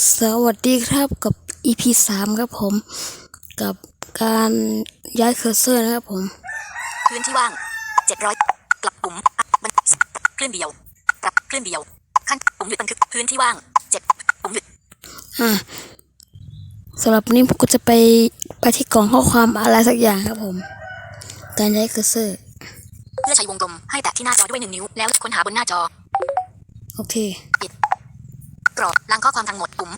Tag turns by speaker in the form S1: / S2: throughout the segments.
S1: สวัสดีครับกับ EP สามครับผม กับการย้ายเคอร์เซอร์นะครับผม
S2: พื้นที่ว่าง 700 กลับปุ่มอะบันเคลื่อนเดียวปรับเคลื่อนเดียว ขั้นปุ่มหยุดบันทึกพื้นที่ว่าง7ปุ่มหยุด
S1: อ่าสำหรับวันนี้ผมก็จะไปไปที่กล่องข้อความอะไรสักอย่างครับผม การย้ายเคอร์เซอร์
S2: เพื่อใช้วงกลมให้แตะที่หน้าจอด้วยหนึ่งนิ้ว แล้วค้นหาบนหน้าจอ
S1: โอเค
S2: ก รอบล้างข้อความทั้งหมดปุ่ม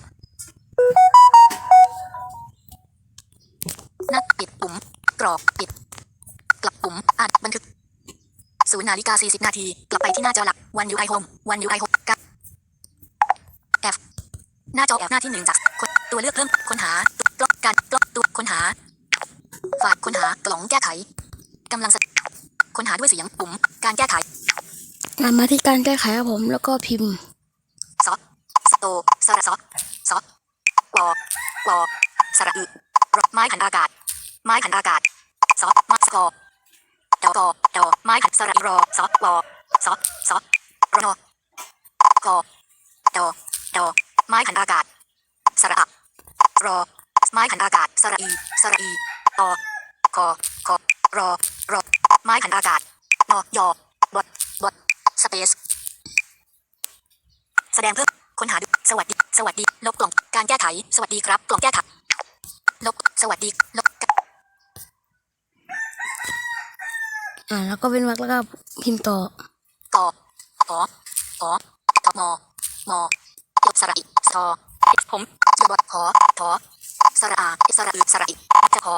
S2: หน้าปิดปุ่ม กรอบปิด กลับปุ่มอ่านบันทึกศูนย์นาฬิกาสี่สิบนาที กลับไปที่หน้าจอหลักวันยูไอโฮมวันยูไอโฮมกับแอฟหน้าจอแอฟหน้าที่หนึ่งจากตัวเลือกเพิ่มค้นหากล้องการกล้องตัวค้นหาฝากค้นหากล่องแก้ไขกำลังสค้นหาด้วยเสียงปุ่มการแก้ไข
S1: อ่ามาที่การแก้ไขครับผมแล้วก็พิมพ์
S2: โตสระซอซอวอวอสระอึรถไม้หันอากาศ ไม้หันอากาศซอมาสกอดอกอดอไม้หันสระอีรอซอวอซอซอรนอกอดอดอไม้หันอากาศ สระอัรอไม้หันอากาศ สระอี สระอีตอคอคอรอรอไม้หันอากาศนอยอบดบดสเปซแสดงเพิ่ม ค้นหาดูสวัสดี สวัสดี ลบกล่อง การแก้ไข สวัสดีครับ กล่องแก้ไข ลบ สวัสดี ลบ
S1: อ่า แล้วก็เป็นวรรคแล้วก็พิมพ์ต่อ
S2: กอขอขอทมมยกสระอิซอผมยบดขอทอสระอาสระอืสระอิจะขอ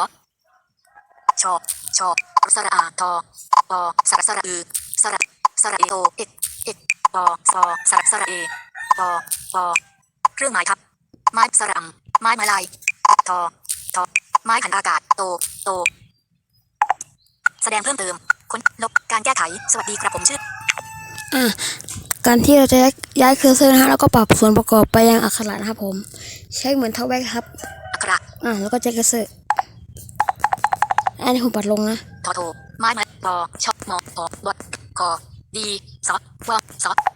S2: ชอชอสระอาทอปอสระสระอือสระสระเอโอเอกเอกปอซอสระสระเอ ปอปอเครื่องหมายทับ ไม้สระอังไม้ไม้ลายทอทอไม้หันอากาศ โต โต แสดงเพิ่มเติม ค้นลบ การแก้ไข สวัสดีครับผมชื่อ
S1: อ่าการที่เราจะย้ายย้ายเคอร์เซอร์นะฮะ แล้วก็ปรับส่วนประกอบไปยังอักขระนะครับผม ใช้เหมือนเท่าแบกครับ
S2: อักขระ
S1: อ่าแล้วก็แจ็คเคอร์เซอร์ อันนี้ผมปัดลงนะ
S2: ทอโทไม้ไม้ปอชอบมอปอบดคอดีซอวอซอ
S1: อั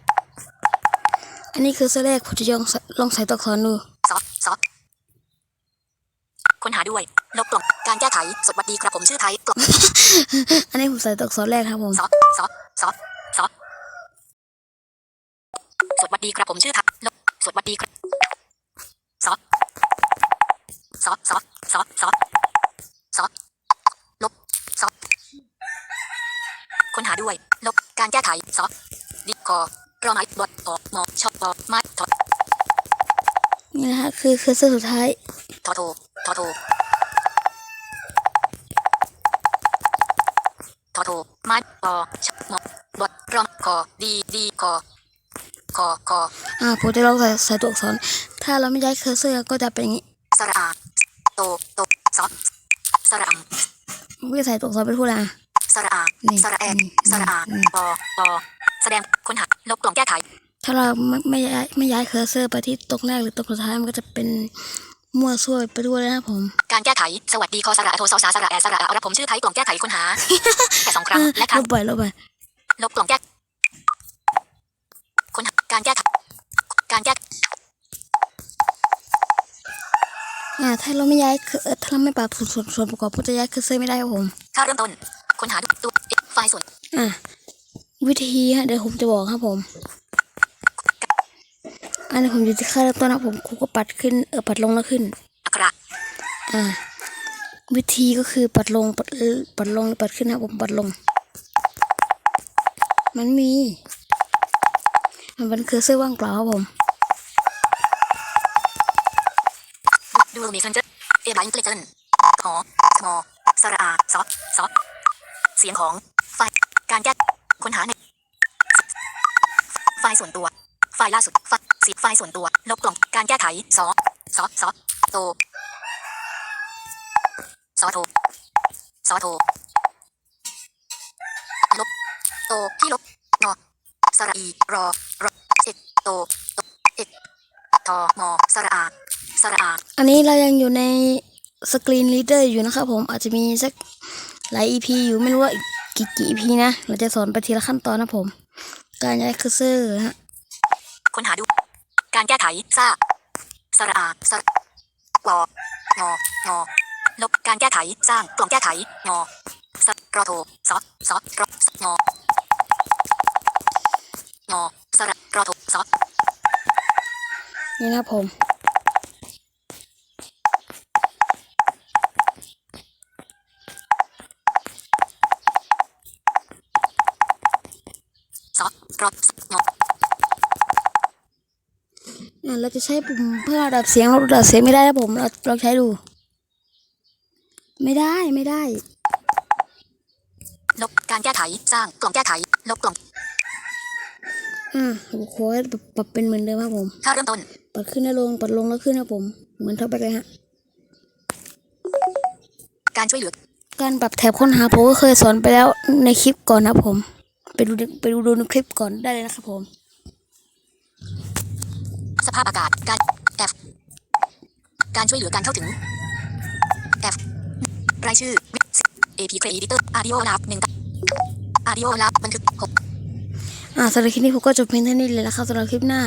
S1: นนี้คือเซอร์แรกผมจะลองใส่ลองใส่ตัวอักษรดู
S2: ซอซอค้นหาด้วยลบกล่องการแก้ไขสวัสดีครับผมชื่อไทยกล่อง
S1: อันนี้ผมใส่ตัวอักษรแรกครับผม
S2: ซอซอซอซอสวัสดีครับผมชื่อไทยลบสวัสดีครับซอซอซอซอซอซอลบซอค้นหาด้วย ลบการแก้ไขซอดีคอรอไม้บดออกมอชอบปอไม้ทอ
S1: นี่นะฮะคือเคอร์เซอร์สุดท้าย
S2: ทอโททอโททอโทไม้ปอชอบมอบดรอมคอดีดีคอคอคอ
S1: อ่าผมจะลองใส่ใส่ตัวอักษร ถ้าเราไม่ย้ายเคอร์เซอร์ก็จะเป็นอย่างนี้
S2: สระอาโตโตซอสระอัง
S1: ไม่ได้ใส่ตัวอักษรไปพูดละอะ
S2: สระอา
S1: นี่
S2: สระแอน
S1: นี่
S2: สระอา
S1: นี่
S2: ปอปอแสดงค้นหาลบกล่องแก้ไข
S1: ถ้าเราไม่ไม่ย้ายไม่ย้ายเคอร์เซอร์ไปที่ตรงแรกหรือตรงสุดท้ายมันก็จะเป็นมั่วซั่วไปด้วยนะครับผม
S2: การแก้ไข สวัสดีคอสระโทซอสาสระแอสระอารับผมชื่อไทยกล่องแก้ไขค้นหาแค่สองครั้งและค
S1: ล
S2: รั้ง
S1: บไปลบไป
S2: ลบกล่องแก้ค้นหาการแก้ไขการแก้
S1: อ่าถ้าเราไม่ย้ายเคอเอ่อถ้าเราไม่ปรับส่วนส่วนส่วนประกอบก็จะย้ายเคอร์เซอร์ไม่ได้ครับผม
S2: ค่าเริ่มต้นค้นหาตัวไฟล์ส่วน
S1: อ่าวิธีฮะเดี๋ยวผมจะบอกครับผม อันนี้ผมอยู่ที่ค่าเริ่มต้นนะผมครูก็ปัดขึ้นเออปัดลงแล้วขึ้น
S2: อักระ
S1: อ่า วิธีก็คือปัดลงปัดเออปัดลงปัดขึ้นนะผมปัดลง มันมี มันเป็นเคอร์เซอว่างเปล่าครับผม
S2: ดูมีเซนเจอร์เอไบน์เกลเจนขอสมอสระอาซอซอเสียงของไฟล์การแก้ค้นหาในไฟล์ส่วนตัว ฟล์ล่าสุด ไฟล์สีไฟล์ส่วนตัว ลบกล่อง การแก้ไขซอซอซอโตซอโทซอโทลบโตที่ลบนอสระอีรอรอเอกโตโตเอกทอมอสระอาสระอา
S1: อันนี้เรายังอยู่ในสกรีน e ีเดอร์อยู่นะครับผมอาจจะมีสักหลาย EP อยู่ไม่รู้ว่าอีกกี่กี่ EP นะ เราจะสอนไปทีละขั้นตอนนะผม การย้ายเคอร์เซอร์ฮะ
S2: ค้นหาดู การแก้ไขซ่าสระอาสระวององอลบการแก้ไขสร้างกล่องแก้ไขงอสรอโทซอซอรอสงองอสระรอโทซอ
S1: นี่นะครับผม
S2: ซอรอส งอ
S1: อะเราจะใช้ปุ่มเพื่อระดับเสียงลดระดับเสียงไม่ได้นะผมเราเราใช้ดู ไม่ได้ไม่ได้
S2: ลบการแก้ไขสร้างกล่องแก้ไขลบกล่อง
S1: อะผมขอให้ปรับเป็นเหมือนเดิมครับผม
S2: ค่าเริ่มต้น
S1: ปัดขึ้นแล้วลงปัดลงแล้วขึ้นครับผม เหมือนเท่าไปเลยฮะ
S2: การช่วยเหลือ
S1: การปรับแถบค้นหาผมก็เคยสอนไปแล้วในคลิปก่อนนะครับผม ไปดูไปดูดูในคลิปก่อนได้เลยนะครับผม
S2: สภาพอากาศ การ F การช่วยเหลือการเข้าถึง F รายชื่อ AP Creator Audio Lab หนึ่ง Audio Lab บันทึกหก
S1: อ่าสำหรับคลิปนี้ผมก็จบเพียงเท่านี้เลยนะครับสำหรับคลิปหน้า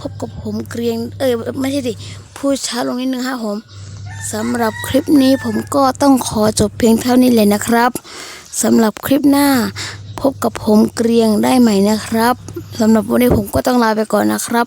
S1: พบกับผมเกรียง เอ้ยไม่ใช่ดิพูดช้าลงนิดนึงครับผมสำหรับคลิปนี้ผมก็ต้องขอจบเพียงเท่านี้เลยนะครับสำหรับคลิปหน้า พบกับผมเกรียงได้ใหม่นะครับสำหรับวันนี้ผมก็ต้องลาไปก่อนนะครับ